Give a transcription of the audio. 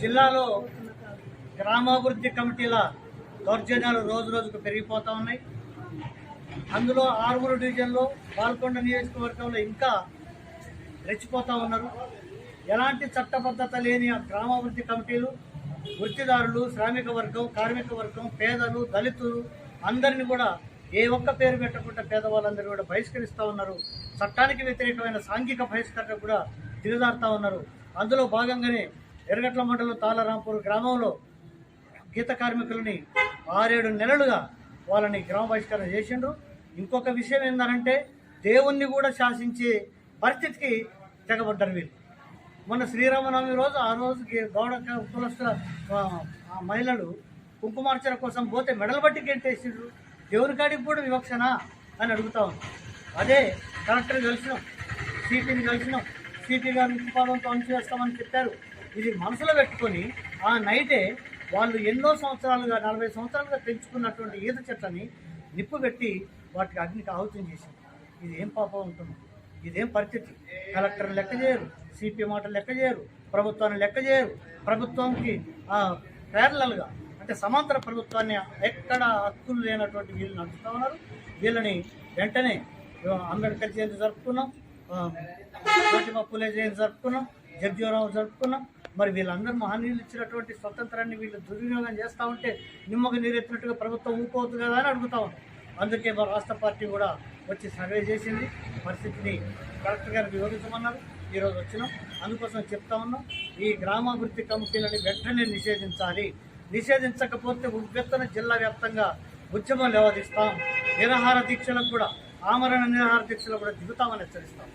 జిల్లాలో గ్రామాభివృద్ధి కమిటీల దౌర్జన్యాలు రోజు రోజుకు పెరిగిపోతూ ఉన్నాయి. అందులో ఆరుగురు డివిజన్లో పాల్కొండ నియోజకవర్గంలో ఇంకా రెచ్చిపోతూ ఉన్నారు. ఎలాంటి చట్టబద్ధత లేని ఆ గ్రామాభివృద్ధి కమిటీలు వృత్తిదారులు శ్రామిక వర్గం కార్మిక వర్గం పేదలు దళితులు అందరిని కూడా ఏ ఒక్క పేరు పెట్టకుండా పేదవాళ్ళందరూ కూడా బహిష్కరిస్తూ ఉన్నారు. చట్టానికి వ్యతిరేకమైన సాంఘిక బహిష్కరణ కూడా దిగజారుతా ఉన్నారు. అందులో భాగంగానే ఎరగట్ల మండలం తాళరాంపూర్ గ్రామంలో గీత కార్మికులని ఆరేడు నెలలుగా వాళ్ళని గ్రామ బహిష్కరణ చేసిండ్రు. ఇంకొక విషయం ఏంటంటే దేవుణ్ణి కూడా శాసించే పరిస్థితికి తెగబడ్డారు వీళ్ళు. మొన్న శ్రీరామనవమి రోజు ఆ రోజుకి గౌడ క- కులస్తుల మహిళలు కుంకుమార్చన కోసం పోతే మెడలు బట్టి గెంటేసిండ్రు దేవుని కాడికి కూడా వివక్షణ అని అడుగుతా ఉన్నాం. అదే కలెక్టర్ కలిసినాం సిపిని కలిసినాం సిపి గారు ఉత్పాదంతో అణచివేస్తామని చెప్పారు. ఇది మనసులో పెట్టుకొని ఆ నైటే వాళ్ళు ఎన్నో సంవత్సరాలుగా నలభై సంవత్సరాలుగా పెంచుకున్నటువంటి ఈత చెట్లని నిప్పు పెట్టి వాటికి అగ్నికి ఆహుతం చేసింది. ఇది ఏం పాపం ఉంటుంది ఇదేం పరిస్థితి? కలెక్టర్ లెక్క చేయరు సిపి మాట లెక్క చేయరు ప్రభుత్వాన్ని లెక్క చేయరు. ప్రభుత్వంకి ప్యారలల్గా అంటే సమాంతర ప్రభుత్వాన్ని ఎక్కడ హక్కులు లేనటువంటి వీళ్ళు నడుస్తూ ఉన్నారు. వీళ్ళని వెంటనే అంబేద్కర్ జయంతి జరుపుకున్నాం ఆ, జ్యోతిబా పూలే జయంతి జరుపుకున్నాం జగ్జీవరావు జరుపుకున్నాం మరి వీళ్ళందరూ మహనీయులు ఇచ్చినటువంటి స్వతంత్రాన్ని వీళ్ళు దుర్వినియోగం చేస్తూ ఉంటే నిమ్మకు నీరెత్తినట్టుగా ప్రభుత్వం ఊపోవద్దు కదా అని అడుగుతా అందుకే మా రాష్ట్ర పార్టీ కూడా వచ్చి సర్వే చేసింది. పరిస్థితిని కలెక్టర్ గారు వివరించమన్నారు. ఈరోజు వచ్చినాం. అందుకోసం చెప్తా ఉన్నాం. ఈ గ్రామాభివృద్ధి కమిటీలని వెంటనే నిషేధించాలి. నిషేధించకపోతే ఉవ్వెత్తన జిల్లా వ్యాప్తంగా ఉద్యమం లేవదీస్తాం నిరాహార దీక్షలకు కూడా ఆమరణ నిరాహార దీక్షలకు కూడా దిగుతామని హెచ్చరిస్తాం.